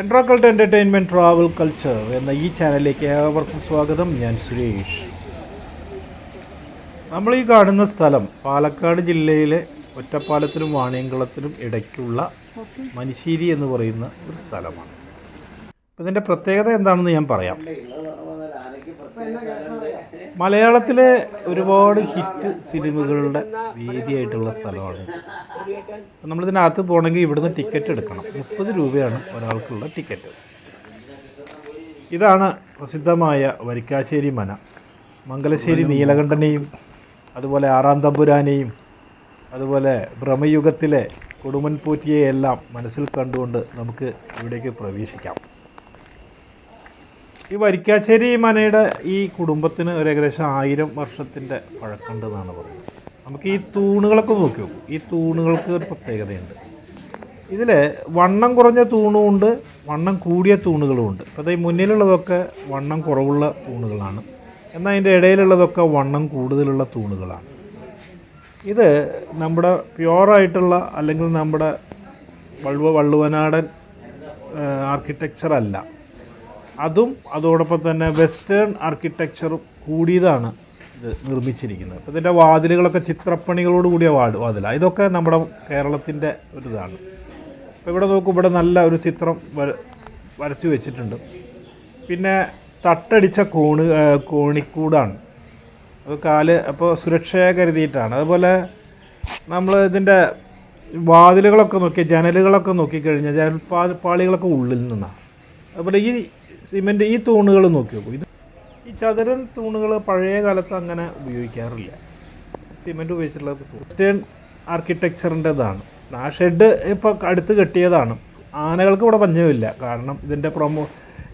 എൻട്രാക്കൾട്ട് entertainment travel culture എന്ന ഈ ചാനലിലേക്ക് ഏവർക്കും സ്വാഗതം. ഞാൻ സുരേഷ്. നമ്മൾ ഈ കാണുന്ന സ്ഥലം പാലക്കാട് ജില്ലയിലെ ഒറ്റപ്പാലത്തിനും വാണിയംകുളത്തിനും ഇടയ്ക്കുള്ള മനിശ്ശേരി എന്ന് പറയുന്ന ഒരു സ്ഥലമാണ്. ഇതിന്റെ പ്രത്യേകത എന്താണെന്ന് ഞാൻ പറയാം. മലയാളത്തിലെ ഒരുപാട് ഹിറ്റ് സിനിമകളുടെ വേദിയായിട്ടുള്ള സ്ഥലമാണ്. നമ്മളിതിനകത്ത് പോകണമെങ്കിൽ ഇവിടുന്ന് ടിക്കറ്റ് എടുക്കണം. മുപ്പത് രൂപയാണ് ഒരാൾക്കുള്ള ടിക്കറ്റ്. ഇതാണ് പ്രസിദ്ധമായ വരിക്കാശ്ശേരി മന. മംഗലശ്ശേരി നീലകണ്ഠനെയും അതുപോലെ ആറാം തമ്പുരാനെയും അതുപോലെ ഭ്രമയുഗത്തിലെ കൊടുമൻപോറ്റിയെ എല്ലാം മനസ്സിൽ കണ്ടുകൊണ്ട് നമുക്ക് ഇവിടേക്ക് പ്രവേശിക്കാം. ഈ വരിക്കാശ്ശേരി മനയുടെ ഈ കുടുംബത്തിന് ഒരു ഏകദേശം ആയിരം വർഷത്തിന്റെ പഴക്കമുണ്ടെന്നാണ് പറയുന്നത്. നമുക്ക് ഈ തൂണുകളൊക്കെ നോക്കി നോക്കും. ഈ തൂണുകൾക്ക് ഒരു പ്രത്യേകതയുണ്ട്. ഇതിൽ വണ്ണം കുറഞ്ഞ തൂണുമുണ്ട് വണ്ണം കൂടിയ തൂണുകളുമുണ്ട്. അപ്പോൾ ഈ മുന്നിലുള്ളതൊക്കെ വണ്ണം കുറവുള്ള തൂണുകളാണ്. എന്നാൽ അതിന്റെ ഇടയിലുള്ളതൊക്കെ വണ്ണം കൂടുതലുള്ള തൂണുകളാണ്. ഇത് നമ്മുടെ പ്യുവറായിട്ടുള്ള അല്ലെങ്കിൽ നമ്മുടെ വള്ളുവ വള്ളുവനാടൻ ആർക്കിടെക്ചർ അല്ല അതും അതോടൊപ്പം തന്നെ വെസ്റ്റേൺ ആർക്കിടെക്ചർ കൂടിയതാണ് ഇത് നിർമ്മിച്ചിരിക്കുന്നത്. അപ്പോൾ ഇതിന്റെ വാതിലുകളൊക്കെ ചിത്രപ്പണികളോട് കൂടിയ വാട് വാതിലാണ് ഇതൊക്കെ നമ്മുടെ കേരളത്തിന്റെ ഒരു ഇതാണ് അപ്പോൾ ഇവിടെ നോക്കും ഇവിടെ നല്ല ഒരു ചിത്രം വര വരച്ചു വെച്ചിട്ടുണ്ട്. പിന്നെ തട്ടടിച്ച കോണ് കോണിക്കൂടാണ്. അത് കാൽ അപ്പോൾ സുരക്ഷയെ കരുതിയിട്ടാണ്. അതുപോലെ നമ്മൾ ഇതിന്റെ വാതിലുകളൊക്കെ നോക്കി ജനലുകളൊക്കെ നോക്കിക്കഴിഞ്ഞാൽ ജനൽ പാളികളൊക്കെ ഉള്ളിൽ നിന്നാണ്. അതുപോലെ ഈ സിമെന്റ് ഈ തൂണുകൾ നോക്കി നോക്കൂ. ഇത് ഈ ചതുരൻ തൂണുകൾ പഴയ കാലത്ത് അങ്ങനെ ഉപയോഗിക്കാറില്ല. സിമെന്റ് ഉപയോഗിച്ചിട്ടുള്ള വെസ്റ്റേൺ ആർക്കിടെക്ചറിന്റെതാണ് ആ ഷെഡ് ഇപ്പോൾ അടുത്ത് കെട്ടിയതാണ്. ആനകൾക്ക് ഇവിടെ പഞ്ഞമില്ല. കാരണം ഇതിന്റെ പ്രൊമോ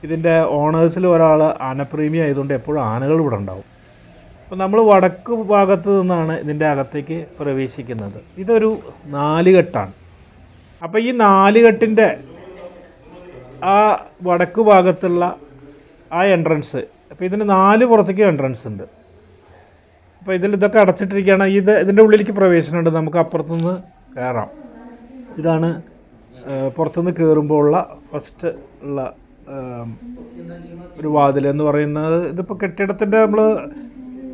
ഇതിന്റെ ഓണേഴ്സിൽ ഒരാൾ ആനപ്രേമി ആയതുകൊണ്ട് എപ്പോഴും ആനകൾ ഇവിടെ ഉണ്ടാവും. അപ്പോൾ നമ്മൾ വടക്ക് ഭാഗത്ത് നിന്നാണ് ഇതിന്റെ അകത്തേക്ക് പ്രവേശിക്കുന്നത്. ഇതൊരു നാലുകെട്ടാണ്. അപ്പോൾ ഈ നാലുകെട്ടിന്റെ ആ വടക്ക് ഭാഗത്തുള്ള ആ എൻട്രൻസ് അപ്പോൾ ഇതിന് നാല് പുറത്തേക്ക് എൻട്രൻസ് ഉണ്ട്. അപ്പോൾ ഇതിൽ ഇതൊക്കെ അടച്ചിട്ടിരിക്കുകയാണ്. ഇത് ഇതിന്റെ ഉള്ളിലേക്ക് പ്രവേശനമുണ്ട്. നമുക്ക് അപ്പുറത്തുനിന്ന് കയറാം. ഇതാണ് പുറത്തുനിന്ന് കയറുമ്പോൾ ഉള്ള ഫസ്റ്റ് ഉള്ള ഒരു വാതിൽ എന്ന് പറയുന്നത്. ഇതിപ്പോൾ കെട്ടിടത്തിന്റെ നമ്മൾ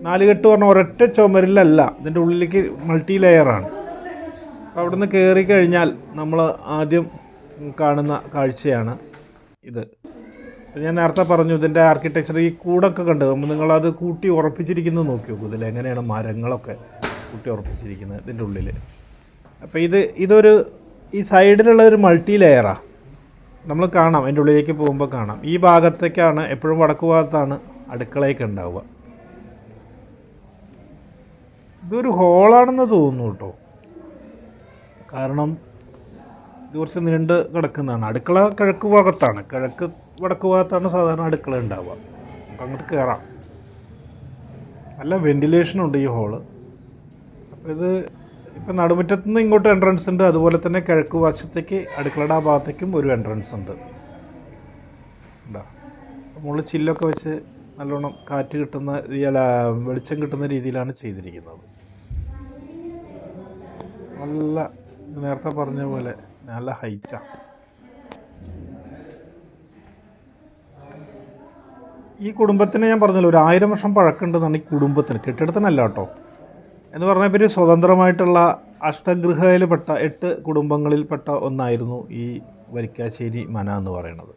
നാലുകെട്ട് പറഞ്ഞ ഒരൊറ്റ ചുമരിലല്ല. ഇതിന്റെ ഉള്ളിലേക്ക് മൾട്ടി ലെയറാണ് അപ്പോൾ അവിടുന്ന് കയറി കഴിഞ്ഞാൽ നമ്മൾ ആദ്യം കാണുന്ന കാഴ്ചയാണ്. ഇത്. ഞാൻ നേരത്തെ പറഞ്ഞു ഇതിന്റെ ആർക്കിടെക്ചർ ഈ കൂടൊക്കെ കണ്ട് നിങ്ങളത് കൂട്ടി ഉറപ്പിച്ചിരിക്കുന്നത് നോക്കി നോക്കൂ ഇതിൽ എങ്ങനെയാണ് മരങ്ങളൊക്കെ കൂട്ടി ഉറപ്പിച്ചിരിക്കുന്നത് ഇതിന്റെ ഉള്ളിൽ അപ്പോൾ ഇത് ഇതൊരു ഈ സൈഡിലുള്ള ഒരു മൾട്ടി ലെയറാണ് നമ്മൾ കാണാം അതിന്റെ ഉള്ളിലേക്ക് പോകുമ്പോൾ കാണാം. ഈ ഭാഗത്തേക്കാണ് എപ്പോഴും വടക്കു ഭാഗത്താണ് അടുക്കളയൊക്കെ ഉണ്ടാവുക. ഇതൊരു ഹോളാണെന്ന് തോന്നുന്നു കേട്ടോ. കാരണം കുറച്ച് നീണ്ട് കിടക്കുന്നതാണ്. അടുക്കള കിഴക്ക് ഭാഗത്താണ്. കിഴക്ക് വടക്ക് ഭാഗത്താണ് സാധാരണ അടുക്കള ഉണ്ടാവുക. നമുക്ക് അങ്ങോട്ട് കയറാം നല്ല വെന്റിലേഷൻ ഉണ്ട് ഈ ഹോൾ അപ്പോൾ ഇത് ഇപ്പം നടുമുറ്റത്ത് നിന്ന് ഇങ്ങോട്ട് എൻട്രൻസ് ഉണ്ട്. അതുപോലെ തന്നെ കിഴക്ക് വശത്തേക്ക് അടുക്കളയുടെ ആ ഭാഗത്തേക്കും ഒരു എൻട്രൻസ് ഉണ്ട്. ഉണ്ടോ? മുകളിൽ ചില്ലൊക്കെ വെച്ച് നല്ലോണം കാറ്റ് കിട്ടുന്ന വെളിച്ചം കിട്ടുന്ന രീതിയിലാണ് ചെയ്തിരിക്കുന്നത്. നല്ല നേരത്തെ പറഞ്ഞ പോലെ നല്ല ഹൈറ്റാണ് ഈ കുടുംബത്തിന് ഞാൻ പറഞ്ഞല്ലോ ഒരു ആയിരം വർഷം പഴക്കമുണ്ടെന്നാണ് ഈ കുടുംബത്തിന് കെട്ടിടത്തിനല്ല കേട്ടോ. എന്ന് പറഞ്ഞാൽ പിന്നെ സ്വതന്ത്രമായിട്ടുള്ള അഷ്ടഗൃഹയിൽപ്പെട്ട എട്ട് കുടുംബങ്ങളിൽപ്പെട്ട ഒന്നായിരുന്നു ഈ വരിക്കാശ്ശേരി മന എന്ന് പറയുന്നത്.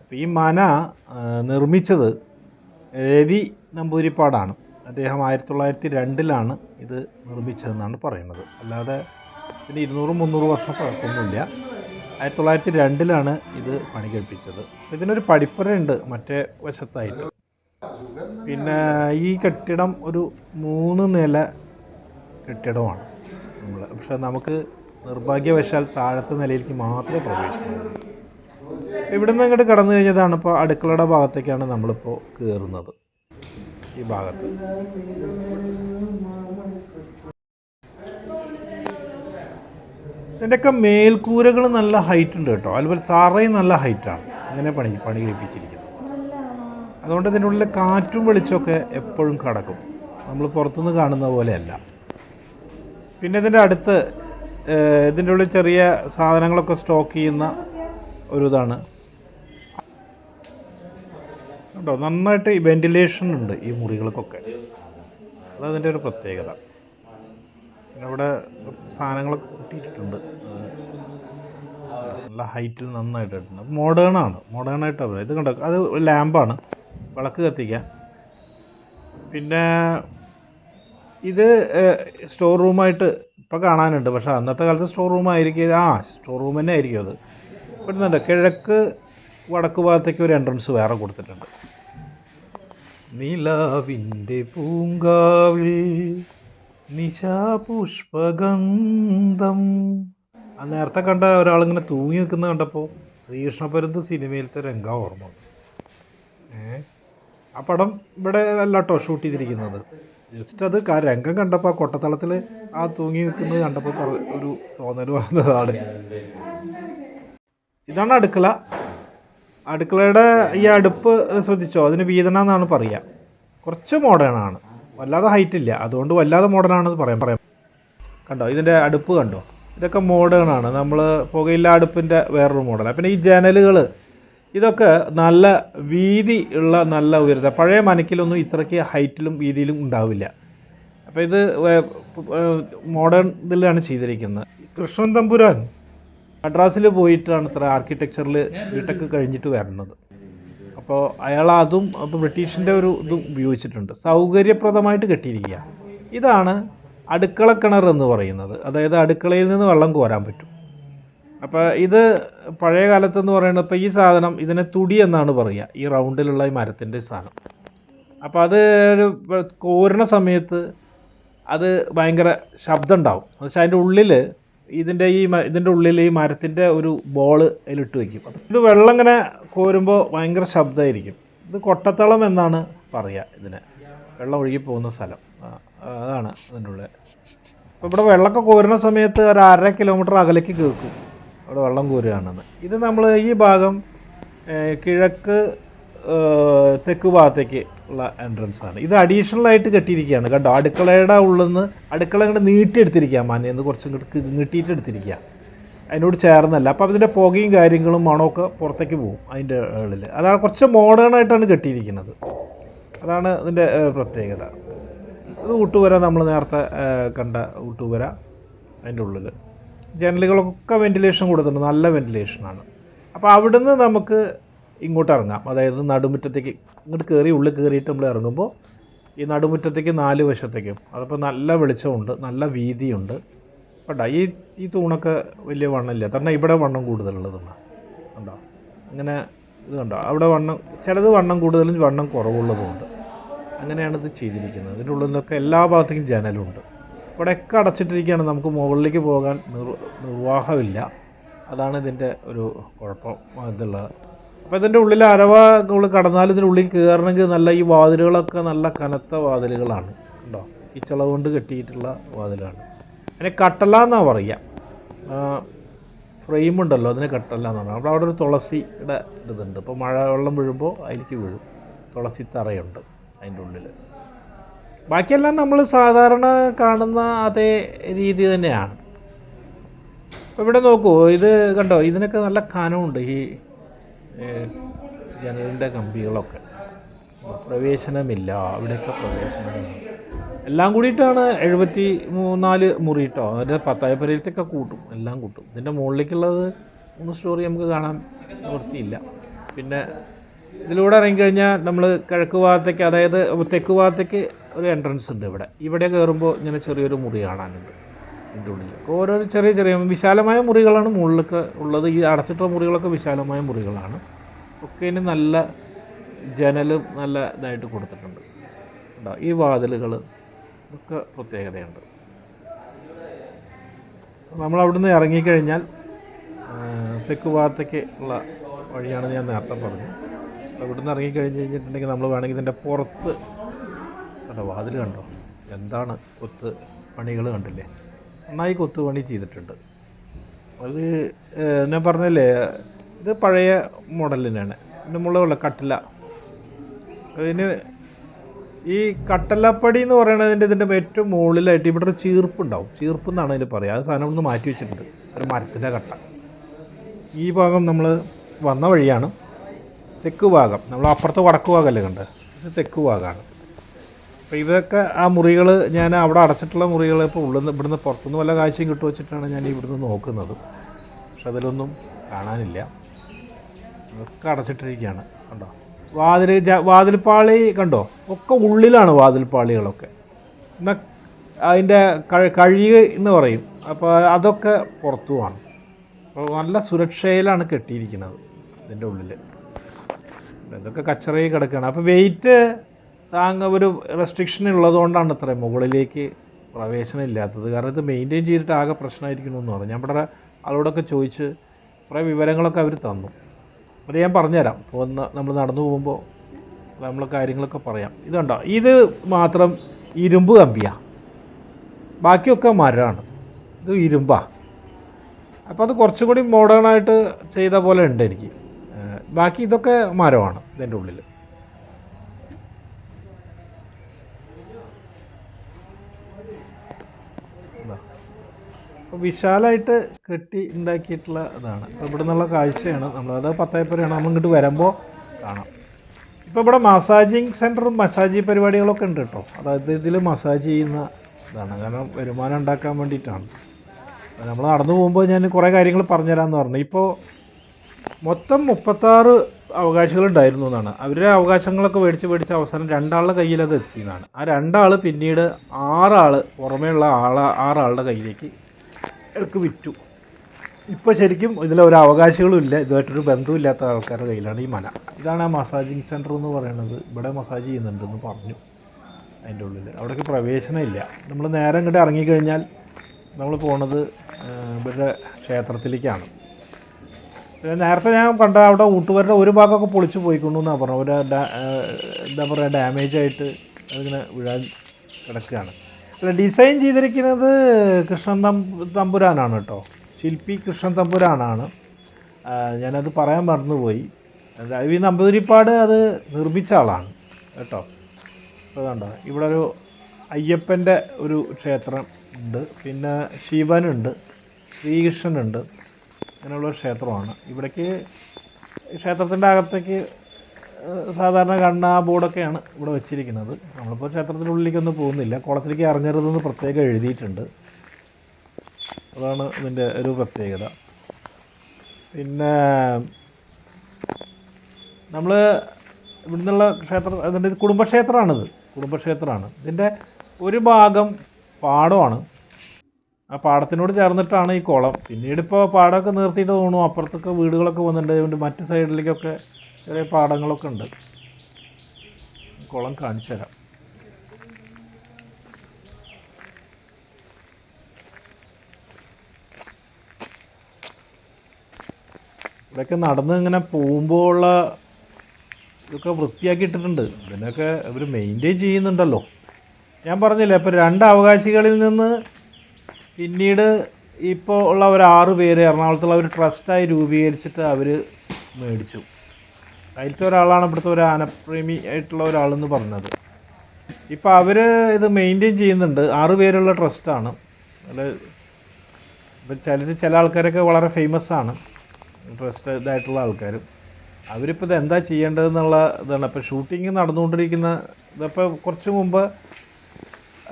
അപ്പോൾ ഈ മന നിർമ്മിച്ചത് രവി നമ്പൂരിപ്പാടാണ് അദ്ദേഹം ആയിരത്തി തൊള്ളായിരത്തി രണ്ടിലാണ് ഇത് നിർമ്മിച്ചതെന്നാണ് പറയുന്നത്. അല്ലാതെ ഇതിന് ഇരുന്നൂറ് മുന്നൂറ് വർഷം പഴക്കമൊന്നുമില്ല. ആയിരത്തി തൊള്ളായിരത്തി രണ്ടിലാണ് ഇത് പണി കഴിപ്പിച്ചത് ഇതിനൊരു പടിപ്പുരയുണ്ട് മറ്റേ വശത്തായിട്ട്. പിന്നെ ഈ കെട്ടിടം ഒരു മൂന്ന് നില കെട്ടിടമാണ് നമ്മൾ പക്ഷെ നമുക്ക് നിർഭാഗ്യവശാൽ താഴത്തെ നിലയിലേക്ക് മാത്രമേ പ്രവേശിക്കുന്നുള്ളൂ. ഇവിടുന്ന് ഇങ്ങോട്ട് കടന്നു കഴിഞ്ഞതാണ് ഇപ്പോൾ അടുക്കളയുടെ ഭാഗത്തേക്കാണ് നമ്മളിപ്പോൾ കയറുന്നത് ഈ ഭാഗത്ത്. ഇതിന്റെയൊക്കെ മേൽക്കൂരകൾ നല്ല ഹൈറ്റ് ഉണ്ട് കേട്ടോ. അതുപോലെ തറയും നല്ല ഹൈറ്റാണ് അങ്ങനെ പണി പണി കഴിപ്പിച്ചിരിക്കുന്നത് അതുകൊണ്ട് ഇതിന്റെ ഉള്ളിൽ കാറ്റും വെളിച്ചമൊക്കെ എപ്പോഴും കടക്കും. നമ്മൾ പുറത്തുനിന്ന് കാണുന്ന പോലെയല്ല. പിന്നെ ഇതിന്റെ അടുത്ത് ഇതിന്റെ ഉള്ളിൽ ചെറിയ സാധനങ്ങളൊക്കെ സ്റ്റോക്ക് ചെയ്യുന്ന ഒരു ഇതാണ്. കേട്ടോ നന്നായിട്ട് ഈ വെന്റിലേഷൻ ഉണ്ട് ഈ മുറികൾക്കൊക്കെ. അതതിന്റെ ഒരു പ്രത്യേകത. ഇവിടെ കുറച്ച് സാധനങ്ങളൊക്കെ കൂട്ടിയിട്ടുണ്ട് നല്ല ഹൈറ്റിൽ നന്നായിട്ട് ഇട്ടുണ്ട് മോഡേൺ ആണ്. മോഡേൺ ആയിട്ടാണ് ഇത് കണ്ടോ? അത് ലാമ്പാണ് വിളക്ക് കത്തിക്കാൻ പിന്നെ ഇത് സ്റ്റോർ റൂമായിട്ട് ഇപ്പോൾ കാണാനുണ്ട്. പക്ഷേ അന്നത്തെ കാലത്ത് സ്റ്റോർ റൂം ആയിരിക്കും. ആ സ്റ്റോർ റൂം തന്നെ ആയിരിക്കും അത്. പെട്ടെന്നുണ്ട് കിഴക്ക് വടക്ക് ഭാഗത്തേക്ക് ഒരു എൻട്രൻസ് വേറെ കൊടുത്തിട്ടുണ്ട്. നിലാവിന്റെ പൂങ്കാവിൽ നിശാപുഷ്പഗന്ധം. ആ നേരത്തെ കണ്ട ഒരാളിങ്ങനെ തൂങ്ങി നിൽക്കുന്നത് കണ്ടപ്പോൾ ശ്രീകൃഷ്ണപരന്ത് സിനിമയിലത്തെ രംഗ ഓർമ്മ. ഏ? ആ പടം ഇവിടെ അല്ല കേട്ടോ ഷൂട്ട് ചെയ്തിരിക്കുന്നത്. ജസ്റ്റ് അത് രംഗം കണ്ടപ്പോൾ ആ കൊട്ടത്തളത്തിൽ ആ തൂങ്ങി നിൽക്കുന്നത് കണ്ടപ്പോൾ ഒരു തോന്നൽ വന്നതാണ്. ഇതാണ് അടുക്കള. അടുക്കളയുടെ ഈ അടുപ്പ് ശ്രദ്ധിച്ചോ? അതിന് വീതന എന്നാണ് പറയുക കുറച്ച് മോഡേൺ ആണ്. വല്ലാതെ ഹൈറ്റ് ഇല്ല. അതുകൊണ്ട് വല്ലാതെ മോഡേൺ ആണെന്ന് പറയാം. പറയാം. കണ്ടോ? ഇതിന്റെ അടുപ്പ് കണ്ടോ? ഇതൊക്കെ മോഡേൺ ആണ്. നമ്മൾ പുകയില്ല അടുപ്പിന്റെ വേറൊരു മോഡൽ പിന്നെ ഈ ജനലുകൾ ഇതൊക്കെ നല്ല വീതി ഉള്ള നല്ല ഉയരത പഴയ മനക്കിലൊന്നും ഇത്രയ്ക്ക് ഹൈറ്റിലും വീതിയിലും ഉണ്ടാവില്ല. അപ്പോൾ ഇത് മോഡേൺ ഇതിലാണ് ചെയ്തിരിക്കുന്നത്. കൃഷ്ണൻ തമ്പുരാൻ മദ്രാസിൽ പോയിട്ടാണ് ഇത്ര ആർക്കിടെക്ചറിൽ ബിടെക് കഴിഞ്ഞിട്ട് വരുന്നത് അപ്പോൾ അയാൾ അതും അപ്പോൾ ബ്രിട്ടീഷിന്റെ ഒരു ഇതും ഉപയോഗിച്ചിട്ടുണ്ട്. സൗകര്യപ്രദമായിട്ട് കെട്ടിയിരിക്കുക. ഇതാണ് അടുക്കള കിണർ എന്ന് പറയുന്നത്. അതായത് അടുക്കളയിൽ നിന്ന് വെള്ളം കോരാൻ പറ്റും. അപ്പോൾ ഇത് പഴയ കാലത്തെന്ന് പറയുന്നത് ഇപ്പോൾ ഈ സാധനം ഇതിനെ തുടി എന്നാണ് പറയുക. ഈ റൗണ്ടിലുള്ള ഈ മരത്തിന്റെ സാധനം. അപ്പോൾ അത് ഒരു കോരുന്ന സമയത്ത് അത് ഭയങ്കര ശബ്ദം ഉണ്ടാവും. എന്ന് അതിന്റെ ഉള്ളിൽ ഇതിന്റെ ഈ ഇതിന്റെ ഉള്ളിൽ ഈ മരത്തിന്റെ ഒരു ബോൾ അതിലിട്ട് വയ്ക്കും ഇത് വെള്ളം ഇങ്ങനെ കോരുമ്പോൾ ഭയങ്കര ശബ്ദമായിരിക്കും. ഇത് കൊട്ടത്തളം എന്നാണ് പറയുക ഇതിനെ. വെള്ളം ഒഴുകി പോകുന്ന സ്ഥലം. അതാണ് അതിന്റെ ഉള്ളിൽ. അപ്പോൾ ഇവിടെ വെള്ളമൊക്കെ കോരുന്ന സമയത്ത് ഒരു അര കിലോമീറ്റർ അകലേക്ക് കേൾക്കും. അവിടെ വെള്ളം കോരുകയാണെന്ന്. ഇത് നമ്മൾ ഈ ഭാഗം കിഴക്ക് തെക്ക് ഭാഗത്തേക്ക് ഉള്ള എൻട്രൻസ് ആണ്. ഇത് അഡീഷണൽ ആയിട്ട് കെട്ടിയിരിക്കുകയാണ്. കണ്ടോ? അടുക്കളയുടെ ഉള്ളിൽ അടുക്കള ഇങ്ങോട്ട് നീട്ടിയെടുത്തിരിക്കുക മനയെന്ന് കുറച്ചും ഇങ്ങോട്ട് നീട്ടിയിട്ട് എടുത്തിരിക്കുക അതിനോട് ചേർന്നല്ല. അപ്പോൾ അതിന്റെ പുകയും കാര്യങ്ങളും മണമൊക്കെ പുറത്തേക്ക് പോകും അതിന്റെ ഉള്ളിൽ അതാണ് കുറച്ച് മോഡേൺ ആയിട്ടാണ് കെട്ടിയിരിക്കുന്നത്. അതാണ് ഇതിന്റെ പ്രത്യേകത. ഇത് ഊട്ടുപുര നമ്മൾ നേരത്തെ കണ്ട ഊട്ടുപുര അതിന്റെ ഉള്ളിൽ ജനലുകളൊക്കെ വെന്റിലേഷൻ കൊടുത്തിട്ടുണ്ട്. നല്ല വെന്റിലേഷനാണ് അപ്പോൾ അവിടുന്ന് നമുക്ക് ഇങ്ങോട്ട് ഇറങ്ങാം അതായത് നടുമുറ്റത്തേക്ക് ഇങ്ങോട്ട് കയറി ഉള്ളിൽ കയറിയിട്ട് നമ്മൾ ഇറങ്ങുമ്പോൾ ഈ നടുമുറ്റത്തേക്ക് നാല് വശത്തേക്കും. അതപ്പോൾ നല്ല വെളിച്ചമുണ്ട് നല്ല വീതിയുണ്ട്. കേട്ടോ ഈ ഈ തൂണൊക്കെ വലിയ വണ്ണമില്ല. തന്നെ ഇവിടെ വണ്ണം കൂടുതലുള്ളതാണ് കണ്ടോ? അങ്ങനെ ഇത് കണ്ടോ? അവിടെ വണ്ണം ചിലത് വണ്ണം കൂടുതലും വണ്ണം കുറവുള്ളതുമുണ്ട്. അങ്ങനെയാണ് ഇത് ചെയ്തിരിക്കുന്നത്. അതിന്റെ ഉള്ളിൽ നിന്നൊക്കെ എല്ലാ ഭാഗത്തേക്കും ജനലുണ്ട്. ഇവിടെയൊക്കെ അടച്ചിട്ടിരിക്കുകയാണ്. നമുക്ക് മുകളിലേക്ക് പോകാൻ നിർ നിർവാഹമില്ല. അതാണ് ഇതിന്റെ ഒരു കുഴപ്പം. ഇതുള്ളത് അപ്പോൾ ഇതിന്റെ ഉള്ളിൽ അരവ നമ്മൾ കടന്നാൽ ഉള്ളിൽ കയറണമെങ്കിൽ നല്ല ഈ വാതിലുകളൊക്കെ നല്ല കനത്ത വാതിലുകളാണ് കേട്ടോ. ഈ ചിളവ് കൊണ്ട് കെട്ടിയിട്ടുള്ള വാതിലാണ്. അതിനെ കട്ടല എന്നാണ് പറയുക ഫ്രെയിം ഉണ്ടല്ലോ അതിന് കട്ടല്ല എന്നാണ്. അവിടെ അവിടെ ഒരു തുളസിയുടെ ഇതുണ്ട്. ഇപ്പോൾ മഴ വെള്ളം വീഴുമ്പോൾ അതിലേക്ക് വീഴും. തുളസി തറയുണ്ട് അതിന്റെ ഉള്ളിൽ ബാക്കിയെല്ലാം നമ്മൾ സാധാരണ കാണുന്ന അതേ രീതി തന്നെയാണ്. അപ്പോൾ ഇവിടെ നോക്കൂ ഇത് കണ്ടോ ഇതിനൊക്കെ നല്ല കനമുണ്ട്. ഈ ജനലിന്റെ കമ്പികളൊക്കെ. പ്രവേശനമില്ല. അവിടെയൊക്കെ പ്രവേശനമില്ല. എല്ലാം കൂടിയിട്ടാണ് എഴുപത്തി മൂന്നാൽ മുറി കേട്ടോ അതിന്റെ പത്തായപ്പരയിലത്തൊക്കെ കൂട്ടും. എല്ലാം കൂട്ടും. ഇതിന്റെ മുകളിലേക്കുള്ളത് മൂന്ന് സ്റ്റോറി നമുക്ക് കാണാൻ നിവൃത്തിയില്ല. പിന്നെ ഇതിലൂടെ ഇറങ്ങിക്കഴിഞ്ഞാൽ നമ്മൾ കിഴക്ക് ഭാഗത്തേക്ക് അതായത് തെക്ക് ഭാഗത്തേക്ക് ഒരു എൻട്രൻസ് ഉണ്ട് ഇവിടെ. ഇവിടെ കയറുമ്പോൾ ഇങ്ങനെ ചെറിയൊരു മുറി കാണാനുണ്ട്. ഇതിന്റെ ഉള്ളിൽ. ഓരോ ചെറിയ ചെറിയ വിശാലമായ മുറികളാണ് മുകളിലൊക്കെ ഉള്ളത്. ഈ അടച്ചിട്ടുള്ള മുറികളൊക്കെ വിശാലമായ മുറികളാണ്. ഒക്കെ ഇനി നല്ല ജനലും നല്ല ഇതായിട്ട് കൊടുത്തിട്ടുണ്ട്. ഈ വാതിലുകൾ ഒക്കെ പ്രത്യേകതയുണ്ട്. നമ്മൾ അവിടുന്ന് ഇറങ്ങിക്കഴിഞ്ഞാൽ തെക്ക് ഭാഗത്തേക്ക് ഉള്ള വഴിയാണ് ഞാൻ നേരത്തെ പറഞ്ഞു അവിടുന്ന് ഇറങ്ങിക്കഴിഞ്ഞ് കഴിഞ്ഞിട്ടുണ്ടെങ്കിൽ നമ്മൾ വേണമെങ്കിൽ ഇതിന്റെ പുറത്ത് കണ്ടോ വാതിൽ കണ്ടോ? എന്താണ് കൊത്ത് പണികൾ കണ്ടില്ലേ? നന്നായി കൊത്തുപണി ചെയ്തിട്ടുണ്ട്. അത് ഞാൻ പറഞ്ഞില്ലേ ഇത് പഴയ മോഡലിനാണ്. തന്നെയാണ് മുകളിലുള്ള കട്ടില. അതിന് ഈ കട്ടലപ്പടി എന്ന് പറയുന്നതിന്റെ ഇതിന്റെ ഏറ്റവും മുകളിലായിട്ട് ഇവിടെ ഒരു ചീർപ്പുണ്ടാവും. ചീർപ്പ് എന്നാണ് അതിൽ പറയുക അത് സാധനം ഒന്ന് മാറ്റി വെച്ചിട്ടുണ്ട്. ഒരു മരത്തിന്റെ കട്ട. ഈ ഭാഗം നമ്മൾ വന്ന വഴിയാണ് തെക്ക് ഭാഗം. നമ്മൾ അപ്പുറത്ത് വടക്ക് ഭാഗമല്ലേ കണ്ട് ഇത് തെക്ക് ഭാഗമാണ്. അപ്പോൾ ഇതൊക്കെ ആ മുറികൾ ഞാൻ അവിടെ അടച്ചിട്ടുള്ള മുറികൾ ഇപ്പോൾ ഉള്ളിൽ ഇവിടുന്ന് പുറത്തുനിന്ന് വല്ല കാഴ്ചയും കിട്ടു വെച്ചിട്ടാണ് ഞാൻ ഇവിടുന്ന് നോക്കുന്നത്. പക്ഷെ അതിലൊന്നും കാണാനില്ല. ഒക്കെ അടച്ചിട്ടിരിക്കുകയാണ്. കണ്ടോ? വാതിൽ വാതിൽപ്പാളി കണ്ടോ? ഒക്കെ ഉള്ളിലാണ് വാതിൽപ്പാളികളൊക്കെ. എന്നാൽ അതിന്റെ കഴി എന്ന് പറയും. അപ്പോൾ അതൊക്കെ പുറത്തുമാണ് അപ്പോൾ നല്ല സുരക്ഷയിലാണ് കെട്ടിയിരിക്കുന്നത് ഇതിന്റെ ഉള്ളിൽ ഇതൊക്കെ കച്ചറയിൽ കിടക്കുകയാണ്. അപ്പോൾ വെയിറ്റ് താങ്ങ ഒരു റെസ്ട്രിക്ഷൻ ഉള്ളതുകൊണ്ടാണ് അത്ര മുകളിലേക്ക് പ്രവേശനം ഇല്ലാത്തത്. കാരണം ഇത് മെയിന്റെയിൻ ചെയ്തിട്ട് ആകെ പ്രശ്നമായിരിക്കണമെന്ന് പറഞ്ഞു. ഞാൻ ഇവിടെ ആളോടൊക്കെ ചോദിച്ച് കുറേ വിവരങ്ങളൊക്കെ അവർ തന്നു. അത് ഞാൻ പറഞ്ഞുതരാം. ഇപ്പോൾ നമ്മൾ നടന്നു പോകുമ്പോൾ നമ്മൾ കാര്യങ്ങളൊക്കെ പറയാം. ഇതുണ്ടോ ഇത് മാത്രം ഇരുമ്പ് കമ്പിയാണ് ബാക്കിയൊക്കെ മരമാണ്. ഇത് ഇരുമ്പാണ് അപ്പോൾ അത് കുറച്ചും കൂടി മോഡേണായിട്ട് ചെയ്ത പോലെ ഉണ്ട് എനിക്ക്. ബാക്കി ഇതൊക്കെ മരമാണ് ഇതിന്റെ ഉള്ളിൽ അപ്പോൾ വിശാലമായിട്ട് കെട്ടി ഉണ്ടാക്കിയിട്ടുള്ള ഇതാണ്. അപ്പോൾ ഇവിടെ നിന്നുള്ള കാഴ്ചയാണ് നമ്മളത് പത്തായപ്പുരയാണ്. നമ്മൾ ഇങ്ങോട്ട് വരുമ്പോൾ കാണാം. ഇപ്പോൾ ഇവിടെ മസാജിങ് സെന്ററും മസാജ് പരിപാടികളൊക്കെ ഉണ്ട് കേട്ടോ. അതായത് ഇതിൽ മസാജ് ചെയ്യുന്ന ഇതാണ്. കാരണം വരുമാനം ഉണ്ടാക്കാൻ വേണ്ടിയിട്ടാണ്. നമ്മൾ നടന്നു പോകുമ്പോൾ ഞാൻ കുറേ കാര്യങ്ങൾ പറഞ്ഞുതരാമെന്ന് പറഞ്ഞു. ഇപ്പോൾ മൊത്തം മുപ്പത്താറ് അവകാശികളുണ്ടായിരുന്നു എന്നാണ്. അവരുടെ അവകാശങ്ങളൊക്കെ മേടിച്ച് മേടിച്ച് അവസാനം രണ്ടാളുടെ കയ്യിൽ അത് എത്തിയെന്നാണ് ആ രണ്ടാൾ പിന്നീട് ആറാൾ പുറമേയുള്ള ആൾ ആറാളുടെ കയ്യിലേക്ക് ഇടയ്ക്ക് വിറ്റു. ഇപ്പോൾ ശരിക്കും ഇതിലൊരു ഒരു ഇല്ല. ഇതുമായിട്ടൊരു ബന്ധമില്ലാത്ത ആൾക്കാരുടെ കയ്യിലാണ് ഈ മന ഇതാണ് ആ മസാജിങ് സെന്റർ എന്ന് പറയുന്നത്. ഇവിടെ മസാജ് ചെയ്യുന്നുണ്ടെന്ന് പറഞ്ഞു. അതിന്റെ ഉള്ളിൽ അവിടേക്ക് പ്രവേശനമില്ല നമ്മൾ നേരെ ഇങ്ങോട്ട് ഇറങ്ങിക്കഴിഞ്ഞാൽ നമ്മൾ പോണത് ഇവരുടെ ക്ഷേത്രത്തിലേക്കാണ്. നേരത്തെ ഞാൻ കണ്ട അവിടെ ഊട്ടുകാരുടെ ഒരു ഭാഗമൊക്കെ പൊളിച്ച് പോയിക്കൊണ്ടു എന്നാണ് പറഞ്ഞത്. ഒരു എന്താ പറയുക ഡാമേജായിട്ട് അതിങ്ങനെ വീഴാൻ കിടക്കുകയാണ്. ഡിസൈൻ ചെയ്തിരിക്കുന്നത് കൃഷ്ണൻ തമ്പുരാനാണ് കേട്ടോ. ശില്പി കൃഷ്ണൻ തമ്പുരാനാണ്. ഞാനത് പറയാൻ മറന്നുപോയി. ഈ നമ്പൂതിരിപ്പാട് അത് നിർമ്മിച്ച ആളാണ് കേട്ടോ. അതുകൊണ്ട് കണ്ടോ ഇവിടെ ഒരു അയ്യപ്പന്റെ ഒരു ക്ഷേത്രം ഉണ്ട്. പിന്നെ ശിവനുണ്ട് ശ്രീകൃഷ്ണനുണ്ട്. അങ്ങനെയുള്ള ക്ഷേത്രമാണ്. ഇവിടേക്ക് ക്ഷേത്രത്തിന്റെ അകത്തേക്ക് സാധാരണ കണ്ണ ബോർഡൊക്കെയാണ് ഇവിടെ വെച്ചിരിക്കുന്നത്. നമ്മളിപ്പോൾ ക്ഷേത്രത്തിനുള്ളിലേക്കൊന്നും പോകുന്നില്ല. കുളത്തിലേക്ക് ഇറങ്ങരുതെന്ന് പ്രത്യേകം എഴുതിയിട്ടുണ്ട്. അതാണ് ഇതിന്റെ ഒരു പ്രത്യേകത. പിന്നെ നമ്മൾ ഇവിടുന്നുള്ള ക്ഷേത്രം അതിന്റെ കുടുംബക്ഷേത്രമാണിത്. കുടുംബക്ഷേത്രമാണ്. ഇതിന്റെ ഒരു ഭാഗം പാടമാണ്. ആ പാടത്തിനോട് ചേർന്നിട്ടാണ് ഈ കുളം. പിന്നീട് ഇപ്പോൾ പാടമൊക്കെ നിർത്തിയിട്ട് തോന്നുന്നു. അപ്പുറത്തൊക്കെ വീടുകളൊക്കെ വന്നിട്ടുണ്ട്. മറ്റു സൈഡിലേക്കൊക്കെ ചെറിയ പാടങ്ങളൊക്കെ ഉണ്ട്. കുളം കാണിച്ചു തരാം. ഇവിടെയൊക്കെ നടന്ന് ഇങ്ങനെ പോകുമ്പോൾ ഉള്ള ഇതൊക്കെ വൃത്തിയാക്കി ഇട്ടിട്ടുണ്ട് ഇതിനൊക്കെ അവർ മെയിന്റെയിൻ ചെയ്യുന്നുണ്ടല്ലോ. ഞാൻ പറഞ്ഞില്ലേ അപ്പോൾ രണ്ട് അവകാശികളിൽ നിന്ന് പിന്നീട് ഇപ്പോൾ ഉള്ള ഒരു ആറ് പേര് എറണാകുളത്തുള്ള ഒരു ട്രസ്റ്റായി രൂപീകരിച്ചിട്ട് അവർ മേടിച്ചു. അതിലത്തെ ഒരാളാണ് ഇവിടുത്തെ ഒരു ആനപ്രേമി ആയിട്ടുള്ള ഒരാളെന്ന് പറഞ്ഞത്. ഇപ്പോൾ അവർ ഇത് മെയിന്റെയിൻ ചെയ്യുന്നുണ്ട്. ആറ് പേരുള്ള ട്രസ്റ്റാണ് അതിൽ ഇപ്പം ചില ചില ആൾക്കാരൊക്കെ വളരെ ഫേമസ് ആണ്. ട്രസ്റ്റ് ഇതായിട്ടുള്ള ആൾക്കാർ അവരിപ്പോൾ ഇത് എന്താ ചെയ്യേണ്ടതെന്നുള്ള ഇതാണ്. ഇപ്പോൾ ഷൂട്ടിങ് നടന്നുകൊണ്ടിരിക്കുന്ന ഇതിപ്പോൾ കുറച്ച് മുമ്പ്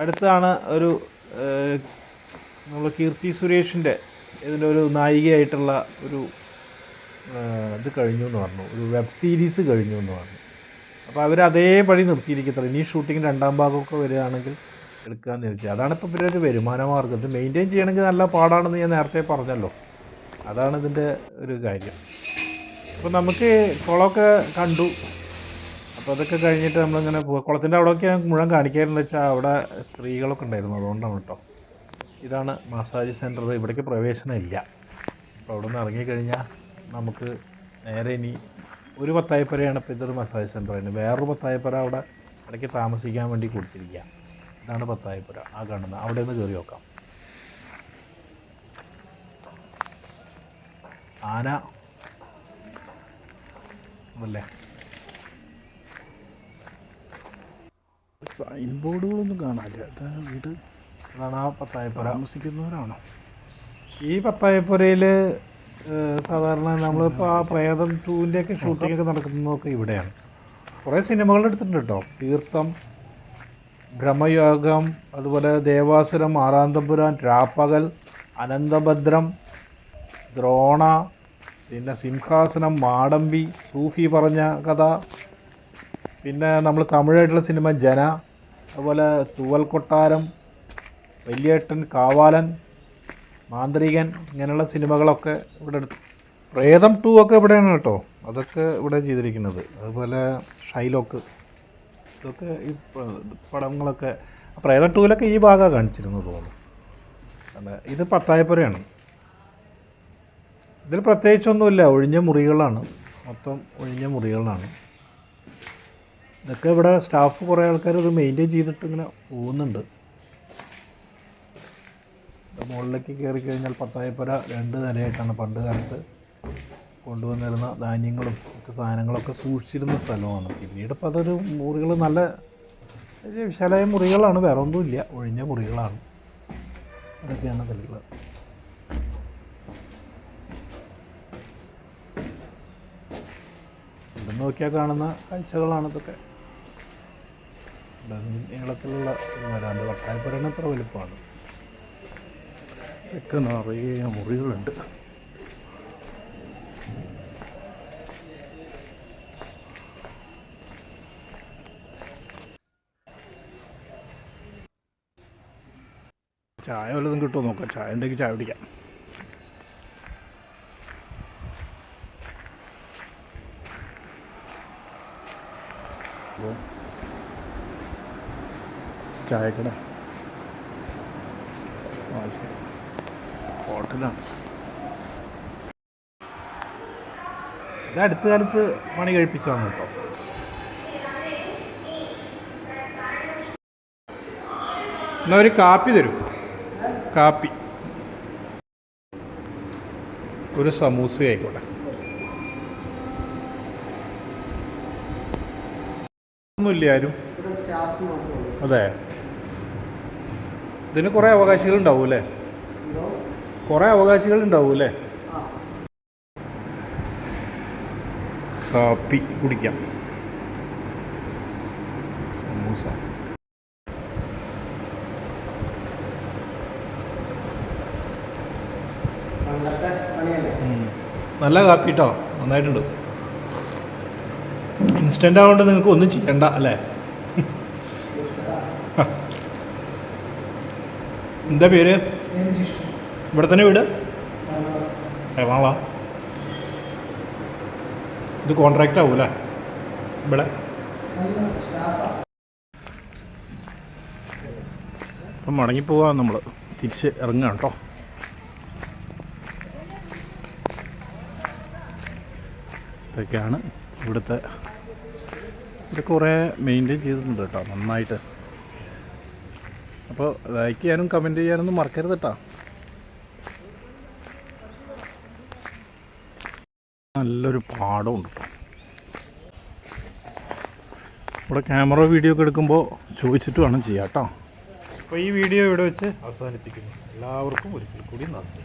അടുത്താണ് ഒരു നമ്മൾ കീർത്തി സുരേഷിന്റെ ഇതിന്റെ ഒരു നായികയായിട്ടുള്ള ഒരു ഇത് കഴിഞ്ഞു എന്ന് പറഞ്ഞു. ഒരു വെബ് സീരീസ് കഴിഞ്ഞു എന്ന് പറഞ്ഞു അപ്പോൾ അവർ അതേപടി നിർത്തിയിരിക്കത്തില്ല ഇനി ഷൂട്ടിംഗ് രണ്ടാം ഭാഗമൊക്കെ വരികയാണെങ്കിൽ എടുക്കാമെന്ന് ചോദിച്ചു അതാണ് ഇപ്പോൾ ഇവരൊരു വരുമാന മാർഗം ഇത് മെയിന്റെയിൻ ചെയ്യണമെങ്കിൽ നല്ല പാടാണെന്ന് ഞാൻ നേരത്തെ പറഞ്ഞല്ലോ. അതാണ് ഇതിന്റെ ഒരു കാര്യം. അപ്പോൾ നമുക്ക് കുളമൊക്കെ കണ്ടു. അപ്പോൾ അതൊക്കെ കഴിഞ്ഞിട്ട് നമ്മളിങ്ങനെ കുളത്തിന്റെ അവിടെയൊക്കെ ഞാൻ മുഴുവൻ കാണിക്കാറുണ്ട്. വെച്ചാൽ അവിടെ സ്ത്രീകളൊക്കെ ഉണ്ടായിരുന്നു. അതുകൊണ്ടാണ് കേട്ടോ. ഇതാണ് മസാജ് സെന്റർ ഇവിടേക്ക് പ്രവേശനം ഇല്ല. അപ്പോൾ അവിടെ നിന്ന് ഇറങ്ങിക്കഴിഞ്ഞാൽ നമുക്ക് നേരെ ഇനി ഒരു പത്തായപ്പുരയാണ് ഇപ്പോൾ ഇതൊരു മസാജ് സെന്റർ അതിന് വേറൊരു പത്തായപ്പുര അവിടെ ഇടയ്ക്ക് താമസിക്കാൻ വേണ്ടി കൊടുത്തിരിക്കുക ഇതാണ് പത്തായപ്പുര. ആ കാണുന്നത് അവിടെ നിന്ന് കയറി നോക്കാം. ആന. അല്ലേ സൈൻ ബോർഡുകളൊന്നും കാണാനില്ല. വീട്. അതാണ് ആ പത്തായപ്പുര. താമസിക്കുന്നവരാണോ? ഈ പത്തായപ്പുരയിൽ സാധാരണ നമ്മളിപ്പോൾ ആ പ്രേതം ടൂവിന്റെയൊക്കെ ഷൂട്ടിംഗ് ഒക്കെ നടക്കുന്നതൊക്കെ ഇവിടെയാണ്. കുറേ സിനിമകൾ എടുത്തിട്ടുണ്ട് കേട്ടോ തീർത്ഥം ഭ്രമയോഗം അതുപോലെ ദേവാസുരം ആറാന്തപുരം രാപ്പകൽ അനന്തഭദ്രം ദ്രോണ പിന്നെ സിംഹാസനം മാടമ്പി സൂഫി പറഞ്ഞ കഥ പിന്നെ നമ്മൾ തമിഴായിട്ടുള്ള സിനിമ ജന അതുപോലെ തൂവൽ കൊട്ടാരം വലിയേട്ടൻ കാവാലൻ മാന്ത്രികൻ ഇങ്ങനെയുള്ള സിനിമകളൊക്കെ ഇവിടെ പ്രേതം ടു ഒക്കെ ഇവിടെയാണ് കേട്ടോ. അതൊക്കെ ഇവിടെ ചെയ്തിരിക്കുന്നത്. അതുപോലെ ഷൈലോക്ക്. ഇതൊക്കെ ഈ പടങ്ങളൊക്കെ പ്രേതം ടൂവിലൊക്കെ ഈ ഭാഗമാണ് കാണിച്ചിരുന്നു തോന്നുന്നു. ഇത് പത്തായപ്പുരയാണ്. ഇതിൽ പ്രത്യേകിച്ചൊന്നുമില്ല. ഒഴിഞ്ഞ മുറികളാണ്. മൊത്തം ഒഴിഞ്ഞ മുറികളാണ്. ഇതൊക്കെ ഇവിടെ സ്റ്റാഫ് കുറേ ആൾക്കാർ ഇത് മെയിന്റെയിൻ ചെയ്തിട്ട് ഇങ്ങനെ പോകുന്നുണ്ട്. മുകളിലേക്ക് കയറി കഴിഞ്ഞാൽ പത്തായപ്പുര രണ്ട് നിലയായിട്ടാണ് പണ്ട് കാലത്ത് കൊണ്ടുവന്നിരുന്ന ധാന്യങ്ങളും മറ്റു സാധനങ്ങളൊക്കെ സൂക്ഷിച്ചിരുന്ന സ്ഥലമാണ്. പിന്നീട് ഇപ്പോൾ അതൊരു മുറികൾ നല്ല വിശാലമായ മുറികളാണ് വേറെ ഒന്നുമില്ല ഒഴിഞ്ഞ മുറികളാണ്. അതൊക്കെയാണ് തെളിവ് ഇവിടെ നോക്കിയാൽ കാണുന്ന കാഴ്ചകളാണ് ഇതൊക്കെ. നീളത്തിലുള്ള വരാണ്ട് വട്ടായപ്പുരന് അത്ര വലുപ്പമാണ്. ഒക്കെ നിറയെ മുറികളുണ്ട്. ചായ വല്ലതും കിട്ടുമോ നോക്കാം. ചായ ഉണ്ടെങ്കിൽ ചായ കുടിക്കാം. ചായക്കട ആ ശരി ഹോട്ടലാണ് ഇത് അടുത്ത കാലത്ത് പണി കഴിപ്പിച്ചതാണ് കേട്ടോ. എന്നാ ഒരു കാപ്പി തരും. കാപ്പി. ഒരു സമൂസ ആയിക്കോട്ടെ. ഒന്നുമില്ല ആരും. അതെ. ഇതിന് കുറേ അവകാശികൾ ഉണ്ടാവും അല്ലേ? കുറേ അവകാശികൾ ഉണ്ടാവും അല്ലേ കാപ്പി കുടിക്കാം. സമൂസ. നല്ല കാപ്പി കേട്ടോ നന്നായിട്ടുണ്ട്. ഇൻസ്റ്റന്റ് ആവേണ്ട നിങ്ങൾക്ക് ഒന്നും ചെയ്യണ്ട അല്ലേ. എന്താ പേര്? ഇവിടെ തന്നെ വീട്? എറണാകുളം ഇത് കോൺട്രാക്റ്റ് ആവൂല്ലേ ഇവിടെ. അപ്പം മടങ്ങിപ്പോവാം നമ്മൾ തിരിച്ച് ഇറങ്ങുക കേട്ടോ ഇതൊക്കെയാണ് ഇവിടുത്തെ ഇത് കുറേ മെയിന്റെയിൻ ചെയ്തിട്ടുണ്ട് കേട്ടോ നന്നായിട്ട്. അപ്പോൾ ലൈക്ക് ചെയ്യാനും കമന്റ് ചെയ്യാനൊന്നും മറക്കരുത് കേട്ടോ നല്ലൊരു പാടമുണ്ട്. ഇവിടെ ക്യാമറ വീഡിയോ ഒക്കെ എടുക്കുമ്പോൾ ചോദിച്ചിട്ട് വേണം ചെയ്യാം കേട്ടോ. അപ്പോൾ ഈ വീഡിയോ ഇവിടെ വെച്ച് അവസാനിപ്പിക്കുന്നു. എല്ലാവർക്കും ഒരിക്കൽ കൂടി നന്ദി.